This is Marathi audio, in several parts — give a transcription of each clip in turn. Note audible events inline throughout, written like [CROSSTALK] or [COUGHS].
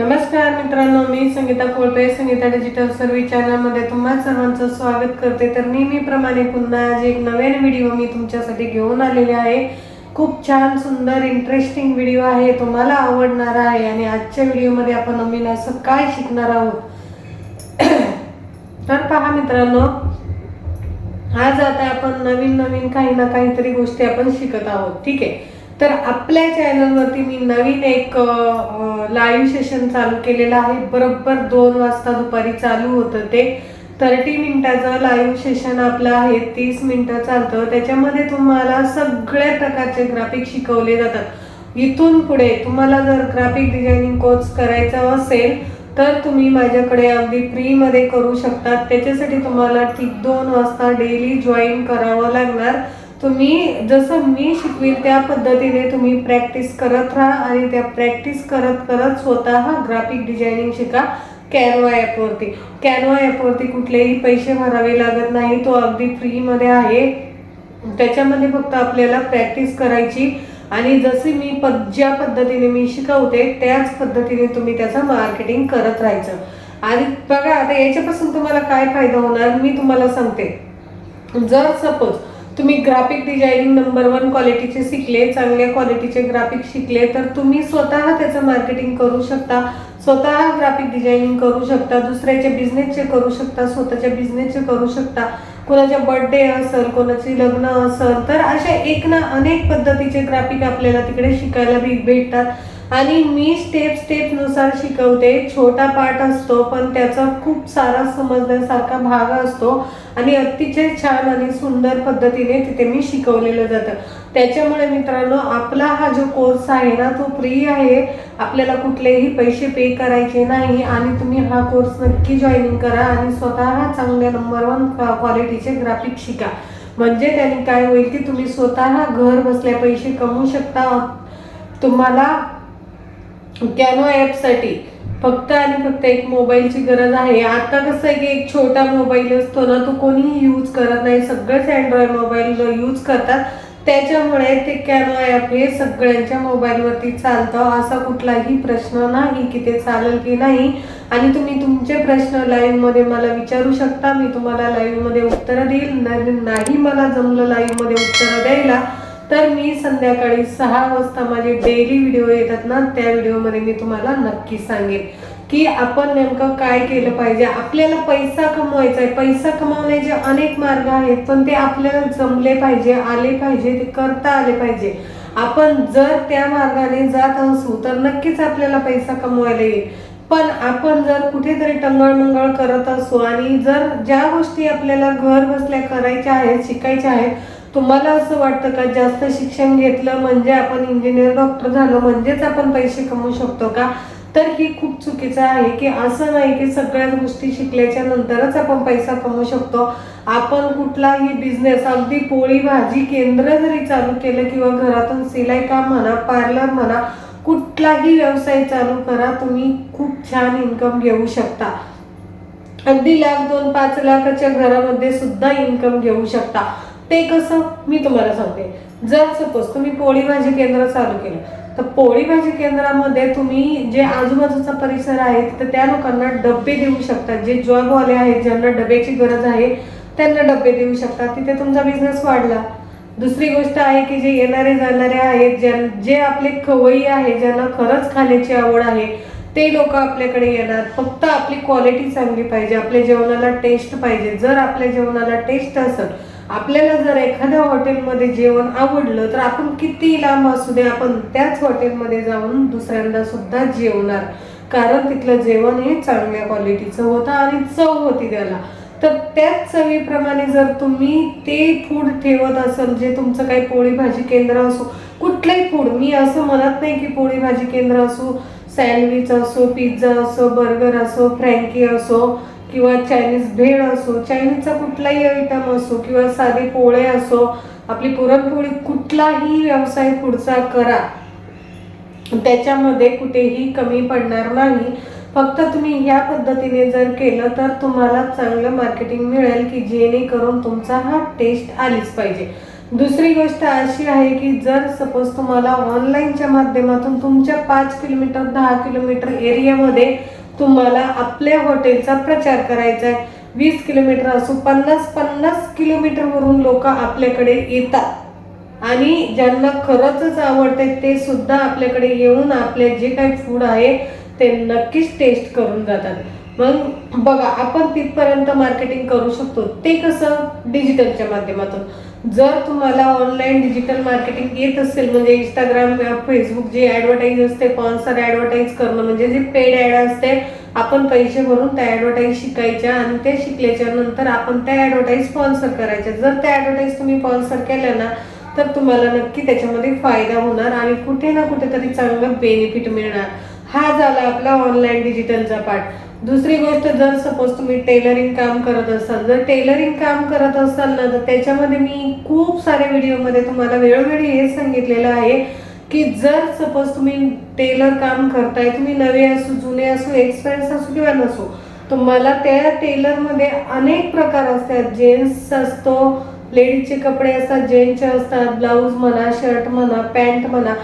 नमस्कार मित्रांनो मी संगीता कोळपे संगीता डिजिटल सर्व्हिस चॅनलमध्ये तुम्हा सर्वांचं स्वागत करते. तर नेहमीप्रमाणे पुन्हा आज एक नवीन व्हिडिओ मी तुमच्यासाठी घेऊन आलेले आहे. खूप छान सुंदर इंटरेस्टिंग व्हिडिओ आहे. तुम्हाला आवडणार आहे आणि आजच्या व्हिडिओमध्ये आपण नवीन असं काय शिकणार आहोत? [COUGHS] तर पहा मित्रांनो आज आता आपण नवीन नवीन काही ना काहीतरी गोष्टी आपण शिकत आहोत. ठीक आहे? तर आपल्या चॅनलवरती मी नवीन एक लाईव्ह सेशन चालू केलेलं आहे. बरोबर दोन वाजता दुपारी चालू होतं ते. थर्टी मिनिटाचं लाईव्ह सेशन आपलं आहे. तीस मिनटं चालतं. त्याच्यामध्ये तुम्हाला सगळ्या प्रकारचे ग्राफिक शिकवले जातात. इथून पुढे तुम्हाला जर ग्राफिक डिझायनिंग कोर्स करायचा असेल तर तुम्ही माझ्याकडे अगदी फ्रीमध्ये करू शकता त्याच्यासाठी तुम्हाला ठीक दोन वाजता डेली जॉईन करावं लागणार. तुम्ही जसं मी शिकवील त्या पद्धतीने तुम्ही प्रॅक्टिस करत राहा आणि त्या प्रॅक्टिस करत करत स्वतः ग्राफिक डिझायनिंग शिका कॅनवा ॲपवरती कॅनवा ॲपवरती कुठलेही पैसे भरावे लागत नाही. तो अगदी फ्रीमध्ये आहे. त्याच्यामध्ये फक्त आपल्याला प्रॅक्टिस करायची आणि जशी मी पद ज्या पद्धतीने मी शिकवते त्याच पद्धतीने तुम्ही त्याचं मार्केटिंग करत राहायचं. आणि बघा आता याच्यापासून तुम्हाला काय फायदा होणार? मी तुम्हाला सांगते. जर सपोज तुम्ही ग्राफिक डिझायनिंग नंबर वन क्वालिटीचे शिकले चांगल्या क्वालिटीचे ग्राफिक शिकले तर तुम्ही स्वतः त्याचं मार्केटिंग करू शकता स्वतः ग्राफिक डिझायनिंग करू शकता दुसऱ्याच्या बिझनेसचे करू शकता स्वतःच्या बिझनेसचे करू शकता. कोणाच्या बर्थडे असेल कोणाची लग्न असेल तर अशा एक ना अनेक पद्धतीचे ग्राफिक आपल्याला तिकडे शिकायला भेटतात. आणि मी स्टेप स्टेपनुसार शिकवते. छोटा पार्ट असतो पण त्याचा खूप सारा समजण्यासारखा भाग असतो. आणि अतिशय छान आणि सुंदर पद्धतीने तिथे मी शिकवलेलं जातं. त्याच्यामुळे मित्रांनो आपला हा जो कोर्स आहे ना तो फ्री आहे. आपल्याला कुठलेही पैसे पे करायचे नाही. आणि तुम्ही हा कोर्स नक्की जॉईनिंग करा आणि स्वतः चांगल्या नंबर वन क्वालिटीचे ग्राफिक शिका. म्हणजे त्याने काय होईल की तुम्ही स्वतः घर बसल्या पैसे कमवू शकता. तुम्हाला कॅनो ॲपसाठी. फक्त आणि फक्त एक मोबाईलची गरज आहे. आता कसं आहे की एक छोटा मोबाईल असतो ना तो कोणीही यूज करत नाही. सगळेच अँड्रॉइड मोबाईल यूज करतात. त्याच्यामुळे ते कॅनो ॲप हे सगळ्यांच्या मोबाईलवरती चालतं. असा कुठलाही प्रश्न नाही की ते चालेल की नाही. आणि तुम्ही तुमचे प्रश्न लाईव्हमध्ये मला विचारू शकता. मी तुम्हाला लाईव्हमध्ये उत्तरं देईल. नाही मला जमलं लाईव्हमध्ये उत्तरं द्यायला. तर मी संध्याकाळी सहा वाजता माझे डेली व्हिडिओ येतात ना त्या व्हिडिओमध्ये मी तुम्हाला नक्की सांगेन की आपण नेमकं काय केलं पाहिजे. आपल्याला पैसा कमवायचा आहे. पैसा कमावण्याचे अनेक मार्ग आहेत पण ते आपल्याला जमले पाहिजे आले पाहिजे ते करता आले पाहिजे. आपण जर त्या मार्गाने जात असू तर नक्कीच आपल्याला पैसा कमवायला येईल. पण आपण जर कुठेतरी टंगळमंगळ करत असू आणि जर ज्या गोष्टी आपल्याला घर बसल्या करायच्या आहेत शिकायच्या आहेत तुम्हाला असं वाटतं का? जास्त शिक्षण घेतलं म्हणजे आपण इंजिनियर डॉक्टर झालो म्हणजेच आपण पैसे कमवू शकतो का? तर ही खूप चुकीचं आहे की असं नाही की सगळ्याच गोष्टी शिकल्याच्या नंतरच आपण पैसा कमवू शकतो. आपण कुठलाही बिझनेस अगदी पोळी भाजी केंद्र जरी चालू केलं किंवा घरातून सिलाई काम म्हणा पार्लर म्हणा कुठलाही व्यवसाय चालू करा तुम्ही खूप छान इन्कम घेऊ शकता. अगदी लाख दोन पाच लाखाच्या घरामध्ये सुद्धा इन्कम घेऊ शकता. ते कसं? मी तुम्हाला सांगते. जर सपोज तुम्ही पोळी भाजी केंद्र चालू केलं तर पोळी भाजी केंद्रामध्ये तुम्ही जे आजूबाजूचा परिसर आहे तर त्या लोकांना डबे देऊ शकता. जे जॉबवाले आहेत ज्यांना डब्याची गरज आहे त्यांना डबे देऊ शकता. तिथे तुमचा बिझनेस वाढला. दुसरी गोष्ट आहे की जे येणारे जाणारे आहेत ज्या जे आपले खवई आहे ज्यांना खरंच खाण्याची आवड आहे ते लोक आपल्याकडे येणार. फक्त आपली क्वालिटी चांगली पाहिजे. आपल्या जेवणाला टेस्ट पाहिजे. जर आपल्या जेवणाला टेस्ट असेल आपल्याला जर एखाद्या हॉटेलमध्ये जेवण आवडलं तर आपण किती लांब असू दे आपण त्याच हॉटेलमध्ये जाऊन दुसऱ्यांदा सुद्धा जेवणार. कारण तिथलं जेवण हे चांगल्या क्वालिटीचं होतं आणि चव होती त्याला. तर त्याच चवीप्रमाणे जर तुम्ही ते फूड ठेवत असाल जे तुमचं काही पोळी भाजी केंद्र असो कुठलंही फूड मी असं म्हणत नाही की पोळी भाजी केंद्र असो सँडविच असो पिझ्झा असो बर्गर असो फ्रँकी असो किंवा चायनीज भेळ असो चायनीजचा कुठलाही आयटम असो किंवा साधे पोळे असो आपली पुरणपोळी कुठलाही व्यवसाय पुढचा करा. त्याच्यामध्ये कुठेही कमी पडणार नाही. फक्त तुम्ही ह्या पद्धतीने जर केलं तर तुम्हाला चांगलं मार्केटिंग मिळेल की जेणेकरून तुमचा हा टेस्ट आलीच पाहिजे. दुसरी गोष्ट अशी आहे की जर सपोज तुम्हाला ऑनलाईनच्या माध्यमातून तुमच्या पाच किलोमीटर दहा किलोमीटर एरियामध्ये तुम्हाला आपल्या हॉटेलचा प्रचार करायचा आहे वीस किलोमीटर असो पन्नास पन्नास किलोमीटरवरून लोक आपल्याकडे येतात. आणि ज्यांना खरंच आवडते ते सुद्धा आपल्याकडे येऊन आपले जे काही फूड आहे ते नक्कीच टेस्ट करून जातात. मग बघा आपण तिथपर्यंत मार्केटिंग करू शकतो. ते कसं? डिजिटलच्या माध्यमातून. जर तुम्हाला ऑनलाईन डिजिटल मार्केटिंग येत असेल म्हणजे इंस्टाग्राम फेसबुक जे ॲडव्हर्टाईज असते स्पॉन्सर ॲडव्हर्टाईज करणं म्हणजे जे पेड ऍड असते आपण पैसे भरून त्या ॲडव्हर्टाईज शिकायच्या आणि ते शिकल्याच्या नंतर आपण त्या ॲडव्हर्टाईज स्पॉन्सर करायच्या. जर त्या ॲडव्हर्टाईज तुम्ही स्पॉन्सर केल्या ना तर तुम्हाला नक्की त्याच्यामध्ये फायदा होणार आणि कुठे ना कुठेतरी चांगलं बेनिफिट मिळणार. हा झाला आपला ऑनलाईन डिजिटलचा पार्ट दुसरी गोष्ट जर सपोज तुम्ही टेलरिंग काम करत असाल जर टेलरिंग काम करत असाल ना तर त्याच्यामध्ये मी खूप सारे व्हिडिओमध्ये तुम्हाला वेळोवेळी हे सांगितलेलं आहे की जर सपोज तुम्ही टेलर काम करताय तुम्ही नवे असो जुने असो एक्सपिरियन्स असो किंवा नसो तुम्हाला त्या टेलरमध्ये अनेक प्रकार असतात. जेंट्स असतो लेडीजचे कपडे असतात जेंट्सचे असतात ब्लाऊज म्हणा शर्ट म्हणा पॅन्ट म्हणा.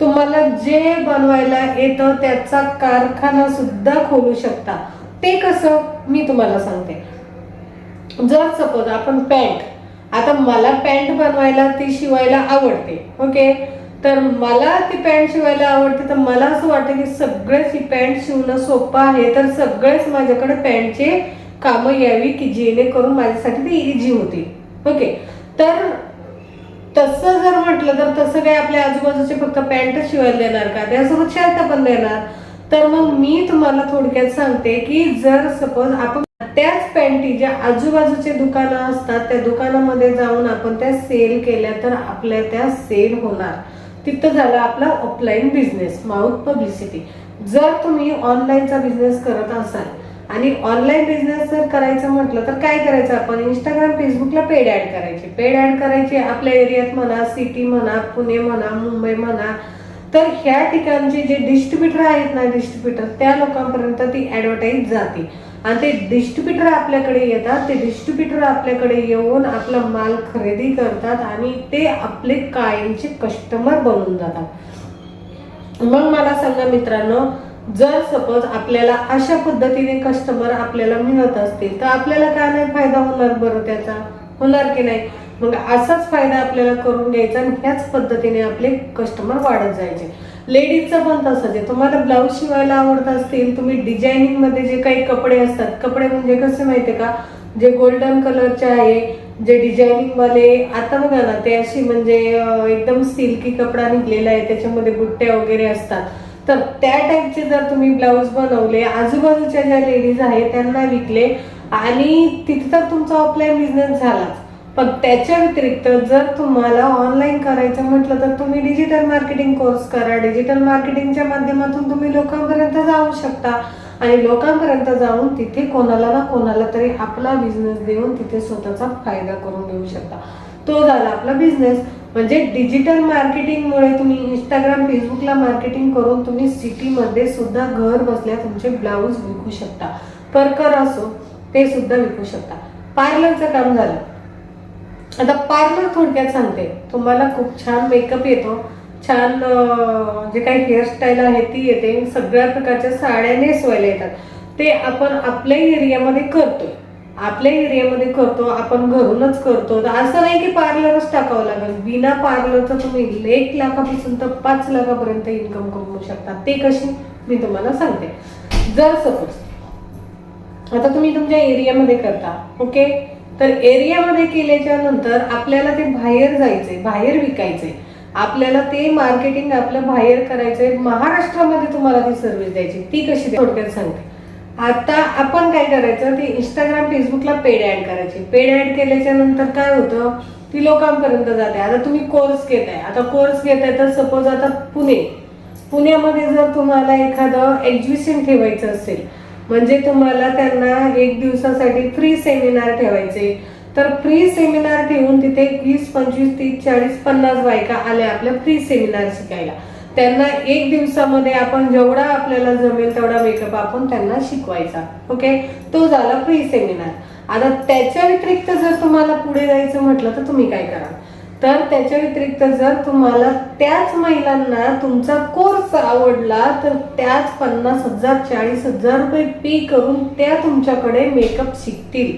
तुम्हाला जे बनवायला येतं त्याचा कारखाना सुद्धा खोलू शकता. ते कसं? मी तुम्हाला सांगते. जर सपोज आपण पॅन्ट आता मला पॅन्ट बनवायला ती शिवायला आवडते ओके तर मला ती पॅन्ट शिवायला आवडते तर मला असं वाटतं की सगळेच ही पॅन्ट शिवणं सोपं आहे तर सगळेच माझ्याकडे पॅन्टचे कामं यावी की जेणेकरून माझ्यासाठी ती इझी होती ओके तर तसं जर म्हटलं तर तसं काय आपल्या आजूबाजूचे फक्त पॅन्ट शिवायला देणार का? त्यासोबत शर्ट पण देणार. तर मग मी तुम्हाला थोडक्यात सांगते की जर सपोज आपण त्याच पॅन्टी ज्या आजूबाजूचे दुकानं असतात त्या दुकानामध्ये जाऊन आपण त्या सेल केल्या तर आपल्या त्या सेल होणार. तिथं झाला आपला ऑफलाईन बिझनेस माउथ पब्लिसिटी. जर तुम्ही ऑनलाईनचा बिझनेस करत असाल आणि ऑनलाईन बिझनेस जर करायचं म्हटलं तर काय करायचं आपण? इंस्टाग्राम फेसबुकला पेड ऍड करायचे. पेड ऍड करायचे आपल्या एरियात म्हणा सिटी म्हणा पुणे म्हणा मुंबई म्हणा. तर ह्या ठिकाणचे जे डिस्ट्रीब्युटर आहेत ना डिस्ट्रीब्युटर त्या लोकांपर्यंत ती ऍडव्हर्टाईज जाते. आणि ते डिस्ट्रीब्युटर आपल्याकडे येतात. ते डिस्ट्रीब्युटर आपल्याकडे येऊन आपला माल खरेदी करतात आणि ते आपले कायमचे कस्टमर बनून जातात. मग मला सांगा मित्रांनो जर सपोज आपल्याला अशा पद्धतीने कस्टमर आपल्याला मिळत असतील तर आपल्याला काय नाही फायदा होणार बरं त्याचा? होणार की नाही? मग असाच फायदा आपल्याला करून घ्यायचा आणि ह्याच पद्धतीने आपले कस्टमर वाढत जायचे. लेडीजचं पण तसंच आहे. तुम्हाला ब्लाऊज शिवायला आवडत असतील तुम्ही डिझायनिंगमध्ये जे काही कपडे असतात कपडे म्हणजे कसे माहितीये का? जे गोल्डन कलरचे आहे जे डिझायनिंगवाले आता बघा ना ते अशी म्हणजे एकदम सिल्की कपडा निघलेला आहे त्याच्यामध्ये बुट्ट्या वगैरे असतात. तर त्या टाईपचे जर तुम्ही ब्लाऊज बनवले आजूबाजूच्या ज्या लेडीज आहेत त्यांना विकले आणि तिथे तर तुमचा ऑफलाईन बिझनेस झालाच. पण त्याच्या व्यतिरिक्त जर तुम्हाला ऑनलाईन करायचं म्हटलं तर तुम्ही डिजिटल मार्केटिंग कोर्स करा. डिजिटल मार्केटिंगच्या माध्यमातून तुम्ही लोकांपर्यंत जाऊ शकता आणि लोकांपर्यंत जाऊन तिथे कोणाला ना कोणाला तरी आपला बिझनेस देऊन तिथे स्वतःचा फायदा करून घेऊ शकता. तो झाला आपला बिझनेस म्हणजे डिजिटल मार्केटिंगमुळे तुम्ही इंस्टाग्राम फेसबुकला मार्केटिंग करून तुम्ही सिटीमध्ये सुद्धा घर बसल्या तुमचे ब्लाऊज विकू शकता. परकर असो ते सुद्धा विकू शकता. पार्लरचं काम झालं. आता पार्लर थोडक्यात सांगते. तुम्हाला खूप छान मेकअप येतो. छान जे काही हेअरस्टाईल आहे ती येते. सगळ्या प्रकारच्या साड्या नेसवायला येतात. ते आपण आपल्या एरियामध्ये करतोय. आपल्या एरियामध्ये करतो आपण घरूनच करतो. असं नाही की पार्लरच टाकावं लागेल. बिना पार्लरचं तुम्ही एक लाखापासून तर पाच लाखापर्यंत इन्कम कमवू शकता. ते कशी? मी तुम्हाला सांगते. जर सपोज आता तुम्ही तुमच्या एरियामध्ये करता ओके तर एरियामध्ये केल्याच्यानंतर आपल्याला ते बाहेर जायचंय बाहेर विकायचंय. आपल्याला ते मार्केटिंग आपलं बाहेर करायचंय. महाराष्ट्रामध्ये तुम्हाला ती सर्व्हिस द्यायची. ती कशी थोडक्यात सांगते. आता आपण काय करायचं ते इंस्टाग्राम फेसबुकला पेड ऍड करायची. पेड ऍड केल्याच्यानंतर काय होतं ती लोकांपर्यंत जाते. आता तुम्ही कोर्स घेताय. आता कोर्स घेताय तर सपोज आता पुणे. पुण्यामध्ये जर तुम्हाला एखादं एक्झिबिशन ठेवायचं असेल म्हणजे तुम्हाला त्यांना एक दिवसासाठी फ्री सेमिनार ठेवायचे. तर फ्री सेमिनार ठेवून तिथे वीस पंचवीस तीस चाळीस पन्नास बायका आल्या आपल्या फ्री सेमिनार शिकायला. त्यांना एक दिवसामध्ये आपण जेवढा आपल्याला जमेल तेवढा मेकअप आपण त्यांना शिकवायचा ओके तो झाला फ्री सेमिनार आता त्याच्या व्यतिरिक्त जर तुम्हाला पुढे जायचं म्हटलं तर तुम्ही काय करा? तर त्याच्या व्यतिरिक्त जर तुम्हाला त्याच महिलांना तुमचा कोर्स आवडला तर त्याच पन्नास हजार चाळीस हजार रुपये पे करून त्या तुमच्याकडे मेकअप शिकतील.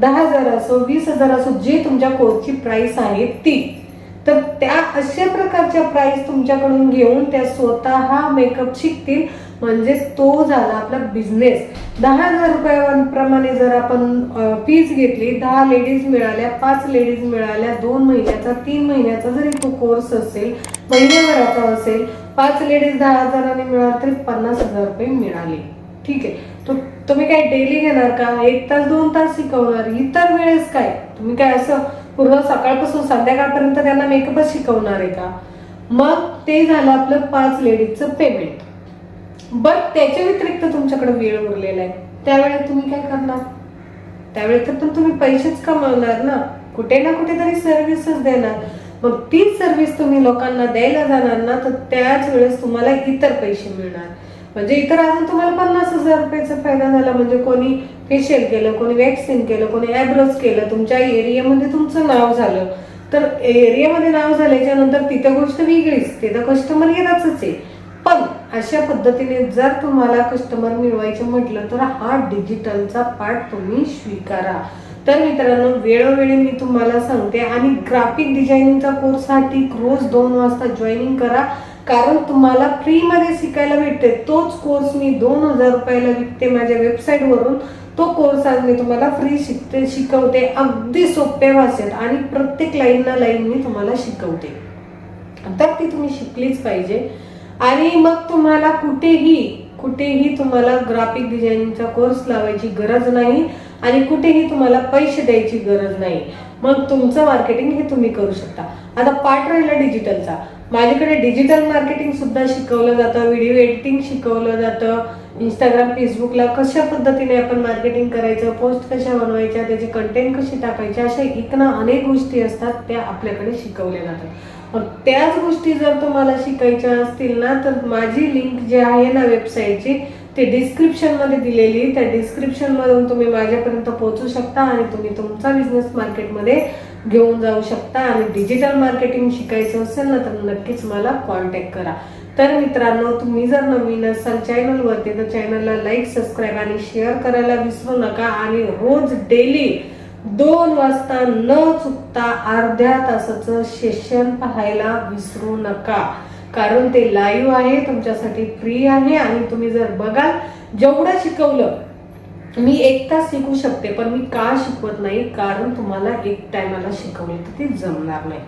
दहा हजार असो वीस हजार असो जे तुमच्या कोर्सची प्राइस आहे ती. तर त्या अशा प्रकारच्या प्राइस तुमच्याकडून घेऊन त्या स्वतः मेकअप शिकतील. म्हणजे तो झाला आपला बिझनेस दहा हजार रुपयाप्रमाणे जर आपण फीज घेतली दहा लेडीज मिळाल्या पाच लेडीज मिळाल्या दोन महिन्याचा तीन महिन्याचा जरी तो कोर्स असेल महिन्याभराचा असेल पाच लेडीज दहा हजाराने मिळाला तरी पन्नास हजार रुपये मिळाले. ठीक आहे. तर तुम्ही काय डेली घेणार का? एक तास दोन तास शिकवणार? इतर वेळेस काय? तुम्ही काय असं पूर्ण सकाळपासून संध्याकाळपर्यंत त्यांना मेकअपच शिकवणार आहे का? मग ते झालं आपलं पाच लेडीजचं पेमेंट बट त्याच्या व्यतिरिक्त तुमच्याकडे वेळ उरलेला आहे. त्यावेळेस तुम्ही काय करणार? त्यावेळेस तर तुम्ही पैसेच कमावणार ना. कुठे ना कुठेतरी सर्व्हिसच देणार. मग तीच सर्व्हिस तुम्ही लोकांना द्यायला जाणार ना तर त्याच वेळेस तुम्हाला इतर पैसे मिळणार. म्हणजे इतर अजून तुम्हाला पन्नास हजार रुपयाचा फायदा झाला. म्हणजे कोणी फेशियल केलं कोणी वॅक्सिन केलं कोणी आयब्रोज केलं तुमच्या एरियामध्ये तुमचं नाव झालं. तर एरियामध्ये नाव झाल्याच्यानंतर तिथं गोष्ट वेगळीच तिथं कस्टमर येणारच आहे. पण अशा पद्धतीने जर तुम्हाला कस्टमर मिळवायचे म्हटलं तर हा डिजिटलचा पार्ट तुम्ही स्वीकारा. तर मित्रांनो वेळोवेळी मी तुम्हाला सांगते आणि ग्राफिक डिझायनिंगचा कोर्ससाठी रोज दोन वाजता जॉईनिंग करा. कारण तुम्हाला फ्रीमध्ये शिकायला भेटते तोच कोर्स मी दोन हजार रुपयाला विकते माझ्या वेबसाईटवरून तो कोर्स आज मी तुम्हाला फ्री शिकते शिकवते. अगदी सोप्या भाषेत आणि प्रत्येक लाईनना लाईन मी तुम्हाला शिकवते. तर ती तुम्ही शिकलीच पाहिजे. आणि मग तुम्हाला कुठेही कुठेही तुम्हाला ग्राफिक डिझायनिंगचा कोर्स लावायची गरज नाही आणि कुठेही तुम्हाला पैसे द्यायची गरज नाही. मग तुमचं मार्केटिंग हे तुम्ही करू शकता. आता पार्ट राहिला डिजिटलचा माझ्याकडे डिजिटल मार्केटिंग सुद्धा शिकवलं जातं व्हिडिओ एडिटिंग शिकवलं जातं. इंस्टाग्राम फेसबुकला कशा पद्धतीने आपण मार्केटिंग करायचं पोस्ट कशा बनवायच्या त्याचे कंटेंट कशी टाकायचे अशा इकना अनेक गोष्टी असतात त्या आपल्याकडे शिकवल्या जातात. मग त्याच गोष्टी जर तुम्हाला शिकायच्या असतील ना तर माझी लिंक जी आहे ना वेबसाईटची ते डिस्क्रिप्शनमध्ये दिलेली त्या डिस्क्रिप्शनमधून तुम्ही माझ्यापर्यंत पोहोचू शकता आणि तुम्ही तुमचा बिझनेस मार्केटमध्ये घेऊन जाऊ शकता आणि डिजिटल मार्केटिंग शिकायचं असेल ना तर नक्कीच मला कॉन्टॅक्ट करा. तर मित्रांनो तुम्ही जर नवीन असाल चॅनलवरती तर चॅनलला लाईक सबस्क्राईब आणि शेअर करायला विसरू नका. आणि रोज डेली दोन वाजता न चुकता अर्ध्या तासाचं सेशन पाहायला विसरू नका. कारण ते लाईव्ह आहे तुमच्यासाठी फ्री आहे. आणि तुम्ही जर बघाल जेवढं शिकवलं मी एक तास शिकू शकते पण मी का शिकवत नाही? कारण तुम्हाला एक टायमाला शिकवले तर ते जमणार नाही.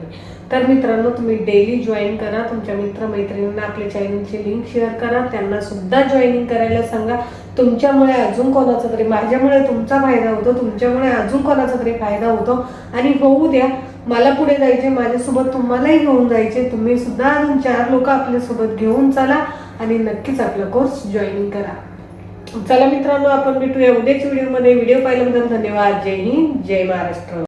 तर मित्रांनो तुम्ही डेली जॉईन करा. तुमच्या मित्रमैत्रिणींना आपल्या चॅनलची लिंक शेअर करा. त्यांना सुद्धा जॉईनिंग करायला सांगा. तुमच्यामुळे अजून कोणाचा तरी माझ्यामुळे तुमचा फायदा होतो. तुमच्यामुळे अजून कोणाचा तरी फायदा होतो. आणि होऊ द्या मला पुढे जायचे माझ्यासोबत तुम्हालाही घेऊन जायचे. तुम्ही सुद्धा अजून चार लोक आपल्यासोबत घेऊन चला आणि नक्कीच आपला कोर्स जॉईनिंग करा. चला मित्रांनो आपण भेटूया उद्याच्या व्हिडिओमध्ये. व्हिडिओ पाहिल्याबद्दल धन्यवाद. जय हिंद जय महाराष्ट्र.